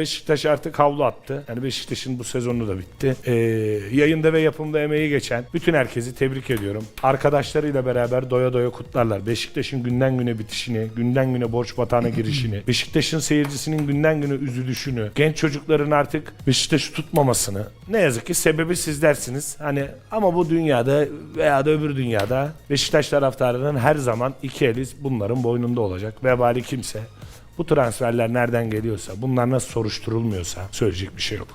Beşiktaş artık havlu attı. Yani Beşiktaş'ın bu sezonu da bitti. Ee, yayında ve yapımda emeği geçen bütün herkesi tebrik ediyorum. Arkadaşlarıyla beraber doya doya kutlarlar. Beşiktaş'ın günden güne bitişini, günden güne borç batağına girişini, Beşiktaş'ın seyircisinin günden güne üzülüşünü, genç çocukların artık Beşiktaş'ı tutmamasını. Ne yazık ki sebebi sizlersiniz. Hani ama bu dünyada veya da öbür dünyada Beşiktaş taraftarının her zaman iki eli bunların boynunda olacak. Vebali kimse. Bu transferler nereden geliyorsa, bunlar nasıl soruşturulmuyorsa söyleyecek bir şey yok.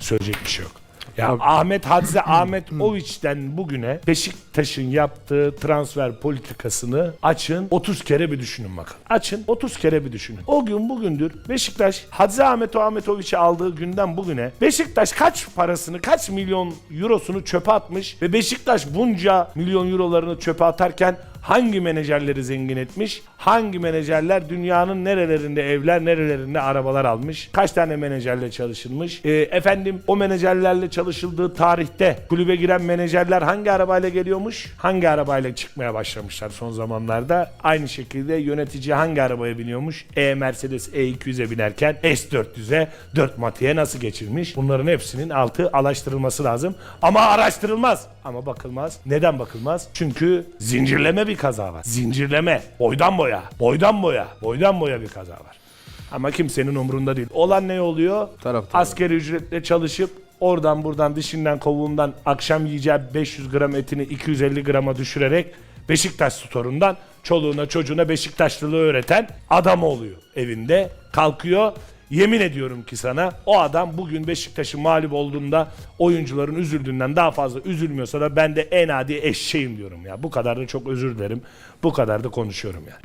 Söyleyecek bir şey yok. Ya Ahmet Hadze Ahmet Oviç'ten bugüne Beşiktaş'ın yaptığı transfer politikasını açın 30 kere bir düşünün bakın. Açın 30 kere bir düşünün. O gün bugündür Beşiktaş Hadze Ahmet Ahmetoviç'i aldığı günden bugüne Beşiktaş kaç parasını kaç milyon eurosunu çöpe atmış ve Beşiktaş bunca milyon eurolarını çöpe atarken hangi menajerleri zengin etmiş? Hangi menajerler dünyanın nerelerinde evler, nerelerinde arabalar almış? Kaç tane menajerle çalışılmış? Ee, efendim o menajerlerle çalışıldığı tarihte kulübe giren menajerler hangi arabayla geliyormuş? Hangi arabayla çıkmaya başlamışlar son zamanlarda? Aynı şekilde yönetici hangi arabaya biniyormuş? E Mercedes E200'e binerken S400'e 4 matiğe nasıl geçirmiş? Bunların hepsinin altı alaştırılması lazım. Ama araştırılmaz. Ama bakılmaz. Neden bakılmaz? Çünkü zincirleme bir kaza var. Zincirleme. Boydan boya. Boydan boya. Boydan boya bir kaza var. Ama kimsenin umurunda değil. Olan ne oluyor? Taraftar. Askeri ücretle çalışıp oradan buradan dişinden kovuğundan akşam yiyeceği 500 gram etini 250 grama düşürerek Beşiktaş storundan çoluğuna çocuğuna Beşiktaşlılığı öğreten adam oluyor evinde. Kalkıyor. Yemin ediyorum ki sana o adam bugün Beşiktaş'ın mağlup olduğunda oyuncuların üzüldüğünden daha fazla üzülmüyorsa da ben de en adi eşeğim diyorum ya. Bu kadar da çok özür dilerim. Bu kadar da konuşuyorum ya.